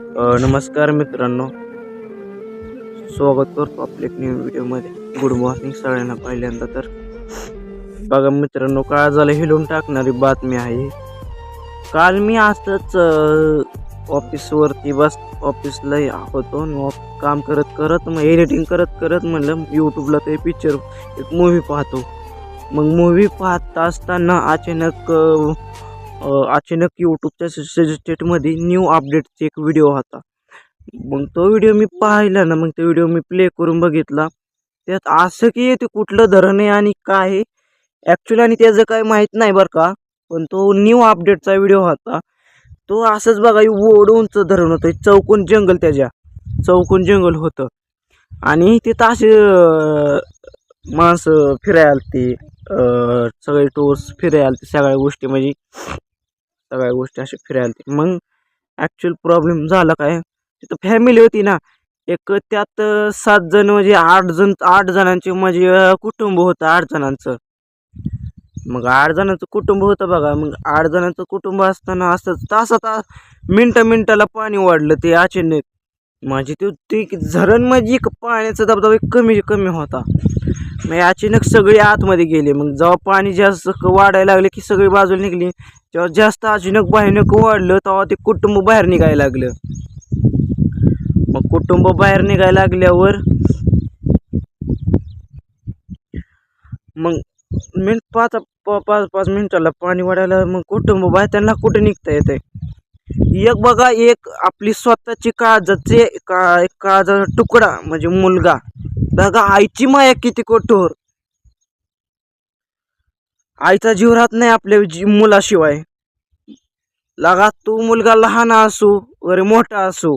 नमस्कार मित्रांनो. स्वागत करतो आपल्या एक न्यू व्हिडिओमध्ये गुड मॉर्निंग सगळ्यांना पहिल्यांदा तर. बघा मित्रांनो काळ झालं हिलून टाकणारी बातमी आहे. काल मी आताच ऑफिसवरती बस ऑफिसला होतो आणि काम करत करत मग एडिटिंग करत करत म्हणलं यूट्यूबला ते पिक्चर एक मूवी पाहतो. मग मूवी पाहता असताना अचानक अचानक यूट्यूबच्या सजेस्टेडमध्ये न्यू अपडेटचा एक व्हिडिओ होता. मग तो व्हिडिओ मी पाहिला ना मग तो व्हिडिओ मी प्ले करून बघितला. त्यात असं की ते कुठलं धरण आहे आणि काय आहे? ॲक्च्युली आणि त्याचं काय माहीत नाही बरं का पण तो न्यू अपडेटचा व्हिडिओ होता. तो असंच बघा ओढूनच धरण होतं चौकोन जंगल त्याच्या. चौकोन जंगल होतं. आणि तिथं असे माणसं फिरायला आलती सगळे टूर्स फिरायला ते सगळ्या गोष्टी. म्हणजे सगळ्या गोष्टी अशा फिरायला आलती मग ॲक्च्युअल प्रॉब्लेम झाला काय? तिथं फॅमिली होती ना. एक त्यात सात जण म्हणजे आठ जण आठ जणांचे म्हणजे कुटुंब होतं आठ जणांचं. मग आठ जणांचं कुटुंब होतं बघा. मग आठ जणांचं कुटुंब असताना असं तासा तास मिनटं मिनटाला पाणी वाढलं ते अचानक. माझी ते ते झरण म्हणजे एक पाण्याचा दबदबा एक कमी कमी होता. मग अचानक सगळे आतमध्ये गेले. मग जेव्हा पाणी जास्त वाढायला लागले की सगळी बाजूला निघली जेव्हा जास्त अचानक भयानक वाढलं तेव्हा ते कुटुंब बाहेर निघायला लागलं. मग कुटुंब बाहेर निघायला लागल्यावर मग मिनिट पाच पाच पाच मिनिटाला पाणी वाढायला मग कुटुंब बाहेर त्यांना कुठे निघता येते एक बघा एक आपली स्वतःची काळजाचे का काळजाचा तुकडा म्हणजे मुलगा. बघा आईची माया किती कठोर. आईचा जीव राहत नाही आपल्या जी मुलाशिवाय. लगा तो मुलगा लहान असो वगैरे मोठा असो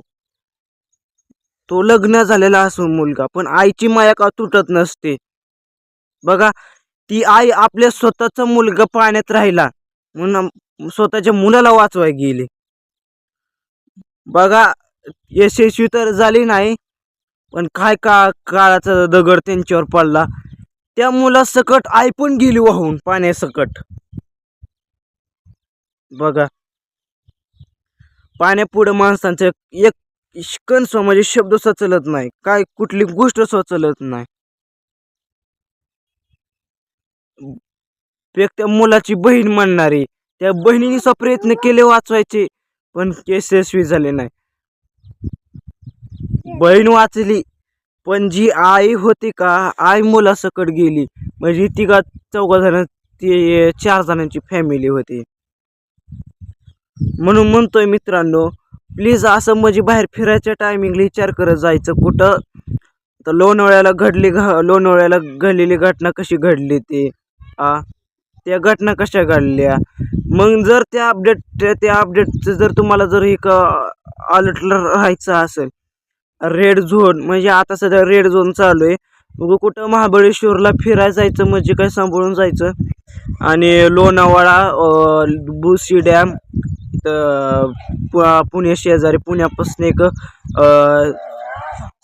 तो लग्न झालेला असो मुलगा पण आईची माया का तुटत नसते? बघा ती आई आपल्या स्वतःचा मुलगा पाण्यात राहिला म्हणून स्वतःच्या मुलाला वाचवाय गेली. बघा यशस्वी तर झाली नाही पण काय का काळाचा दगड त्यांच्यावर पडला? त्या मुलासकट आई पण गेली वाहून पाण्यासकट. बघा. पाण्यापुढं माणसांचं एक कणस म्हणजे शब्द सुचलत नाही. काय कुठली गोष्ट सुचलत नाही. एक त्या मुलाची बहीण म्हणणारी. त्या बहिणीने प्रयत्न केले वाचवायचे पण यशस्वी झाले नाही. बहीण वाचली पण जी आई होती का आई मुलासकट गेली. म्हणजे ती का चौघा जण ती चार जणांची फॅमिली होती. म्हणून म्हणतोय मित्रांनो प्लीज असं म्हणजे बाहेर फिरायच्या टायमिंगला विचार करत जायचं कुठं. तर लोणावळ्याला घडली घ लोणावळ्याला घडलेली घटना कशी घडली ती? आ? त्या घटना कशा घडल्या? मग जर त्या अपडेट त्या अपडेटचं जर तुम्हाला जर एक अलर्ट राहायचं असेल रेड झोन म्हणजे आता सध्या रेड झोन चालू आहे. मग कुठं महाबळेश्वरला फिरायला जायचं म्हणजे काय सांभाळून जायचं. आणि लोणावळा बुसी डॅम पु- पुणे शेजारी पुण्यापासून एक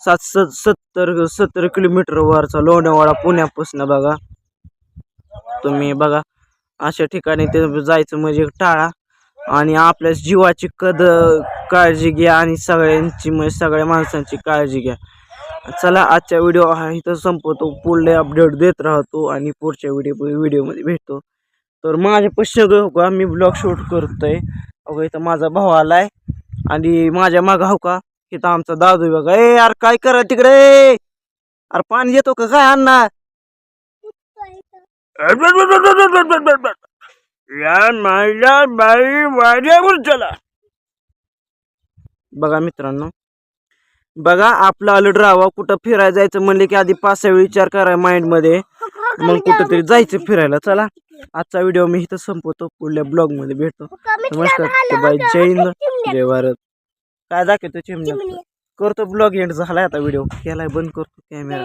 सात सत सत्तर सत्तर किलोमीटरवरचा लोणावळा पुण्यापासून बघा. तुम्ही बघा. अशा ठिकाणी ते जायचं म्हणजे टाळा. आणि आपल्या जीवाची कद काळजी घ्या आणि सगळ्यांची म्हणजे सगळ्या माणसांची काळजी घ्या. चला आजच्या व्हिडिओ हा इथं संपवतो. पुढले अपडेट देत राहतो आणि पुढच्या व्हिडिओ व्हिडिओमध्ये भेटतो. तर माझ्या पश्चिम का मी ब्लॉग शूट करतोय. अगं इथं माझा भाऊ आलाय. आणि माझ्या मागं हो का इथं आमचा दादू आहे बघा. ए यार काय करा तिकडे? अरे पाणी येतो का? काय अण्णा? या माझ्या बाई माझ्यावर चला. बघा मित्रांनो बघा आपलं अलर्ट राहावं कुठं फिरायला जायचं म्हणले की आधी पाच सहा वेळी विचार करा माइंडमध्ये. मग कुठंतरी जायचं फिरायला. चला आजचा व्हिडिओ मी इथं संपवतो. पुढल्या ब्लॉगमध्ये भेटतो. नमस्कार बाय जय हिंद जय भारत काय दाखवतो चिमणी करतो ब्लॉग एंड झालाय आता व्हिडिओ. केलाय बंद करतो कॅमेरा